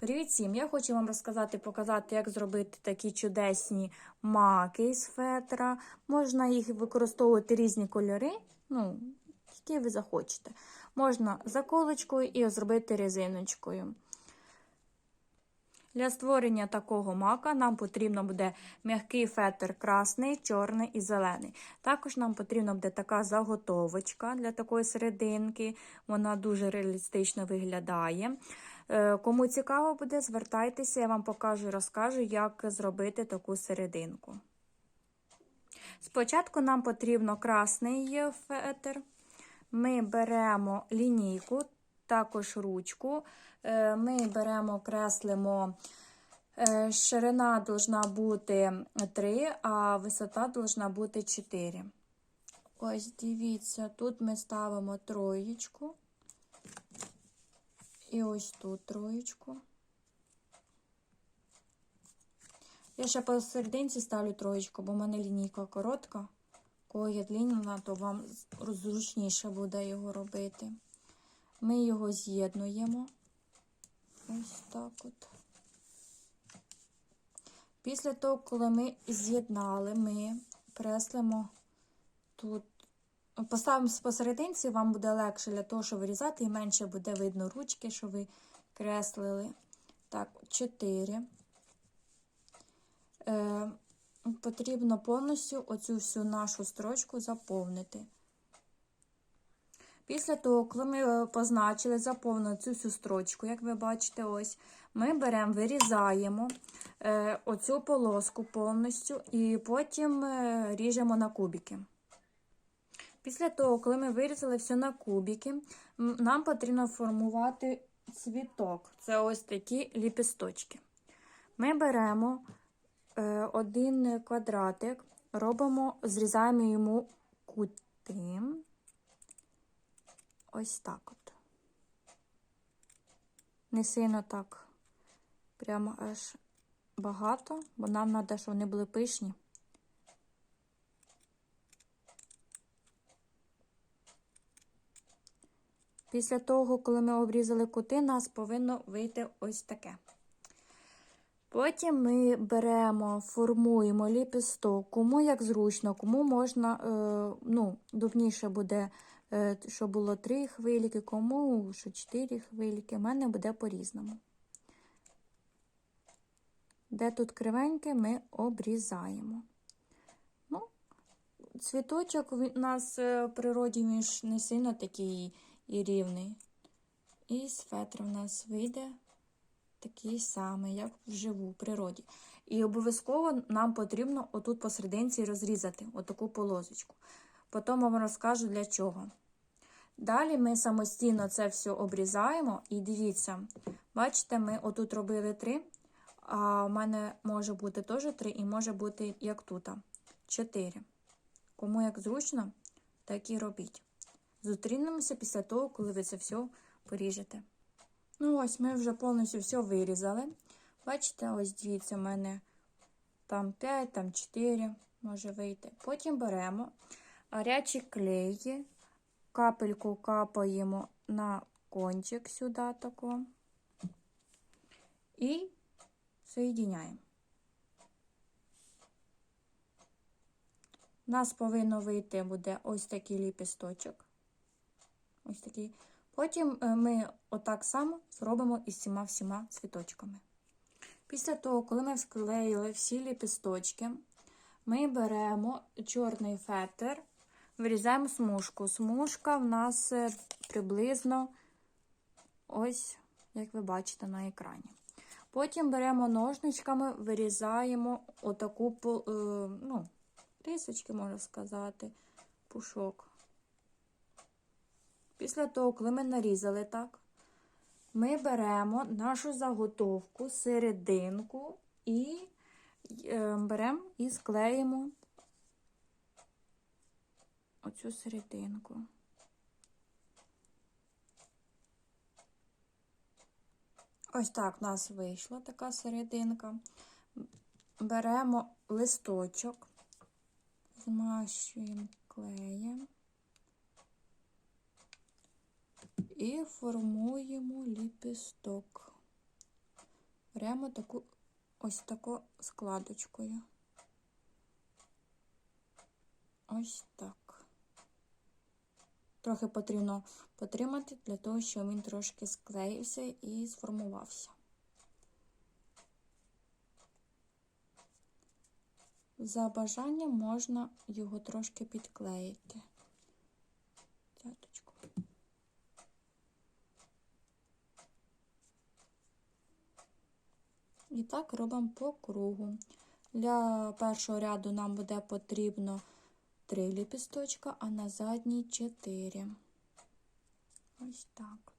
Привіт всім! Я хочу вам розказати, показати, як зробити такі чудесні маки з фетра. Можна їх використовувати різні кольори, ну, які ви захочете. Можна заколочкою і зробити резиночкою. Для створення такого мака нам потрібно буде м'який фетр красний, чорний і зелений. Також нам потрібна буде така заготовочка для такої серединки. Вона дуже реалістично виглядає. Е, Кому цікаво буде, звертайтеся, я вам покажу і розкажу, як зробити таку серединку. Спочатку нам потрібно красний фетр. Ми беремо лінійку, також ручку. Е, Ми беремо, креслимо. е, Ширина должна бути 3, а висота должна бути 4. Ось дивіться, тут ми ставимо троєчку. І ось тут троєчку. Я ще посерединці ставлю троєчку, бо в мене лінійка коротка. Кого є длинна, то вам зручніше буде його робити. Ми його з'єднуємо. Ось так от. Після того, коли ми з'єднали, ми креслимо тут. Поставимо посерединці, вам буде легше для того, щоб вирізати, і менше буде видно ручки, що ви креслили. Так, 4. Е, потрібно повністю оцю всю нашу строчку заповнити. Після того, коли ми позначили, заповнили цю всю строчку, як ви бачите, ось, ми беремо, вирізаємо е, оцю полоску повністю і потім е, ріжемо на кубики. Після того, коли ми вирізали все на кубики, нам потрібно формувати цвіток. Це ось такі ліпісточки. Ми беремо е, один квадратик, робимо, зрізаємо йому кути. Ось так от. Не сильно так, прямо аж багато, бо нам треба, щоб вони були пишні. Після того, коли ми обрізали кути, нас повинно вийти ось таке. Потім ми беремо, формуємо ліпісток, кому як зручно, кому можна, е, ну, дубніше буде, е, що було три хвиліки, кому що чотири хвиліки. У мене буде по-різному. Де тут кривеньке, ми обрізаємо. Ну, Цвіточок у нас в природі між не сильно такий і рівний. І з фетр у нас вийде такий самий, як вживу в природі. І обов'язково нам потрібно отут посерединці розрізати отаку полосочку. Потім вам розкажу для чого. Далі ми самостійно це все обрізаємо. І дивіться, бачите, ми отут робили 3, а в мене може бути теж 3, і може бути як тут. 4. Кому як зручно, так і робіть. Зустрінемося після того, коли ви це все поріжете. Ну, ось ми вже повністю все вирізали. Бачите, ось дивіться, в мене там 5, там 4 може вийти. Потім беремо гарячі клеї, капельку капаємо на кончик сюди тако і соєдиняємо. У нас повинно вийти буде ось такий ліпісточок. Ось такий. Потім ми отак само зробимо із всіма всіма цвіточками. Після того, коли ми склеїли всі ліпісточки, ми беремо чорний фетр, вирізаємо смужку. Смужка в нас приблизно ось, як ви бачите на екрані. Потім беремо ножничками, вирізаємо отаку ну, рисочки, можна сказати, пушок. Після того, коли ми нарізали так, ми беремо нашу заготовку, серединку і е, беремо і склеїмо оцю серединку. Ось так у нас вийшла така серединка. Беремо листочок, змащуємо клеєм. І формуємо ліпісток. беремо таку ось таку складочкою. Ось так. Трохи потрібно потримати для того, щоб він трошки склеївся і сформувався. За бажанням можна його трошки підклеїти. І так робимо по кругу. Для першого ряду нам буде потрібно 3 ліпісточка, а на задній 4. Ось так.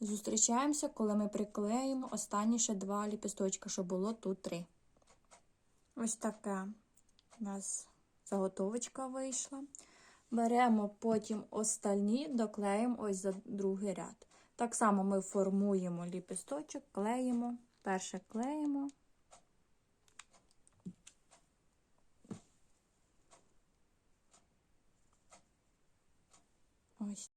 Зустрічаємося, коли ми приклеїмо останні ще два ліпісточка, щоб було тут 3. Ось така у нас заготовочка вийшла. Беремо потім остальні, доклеїмо ось за другий ряд. Так само ми формуємо ліпісточок, клеїмо. Перше клеїмо. Ось.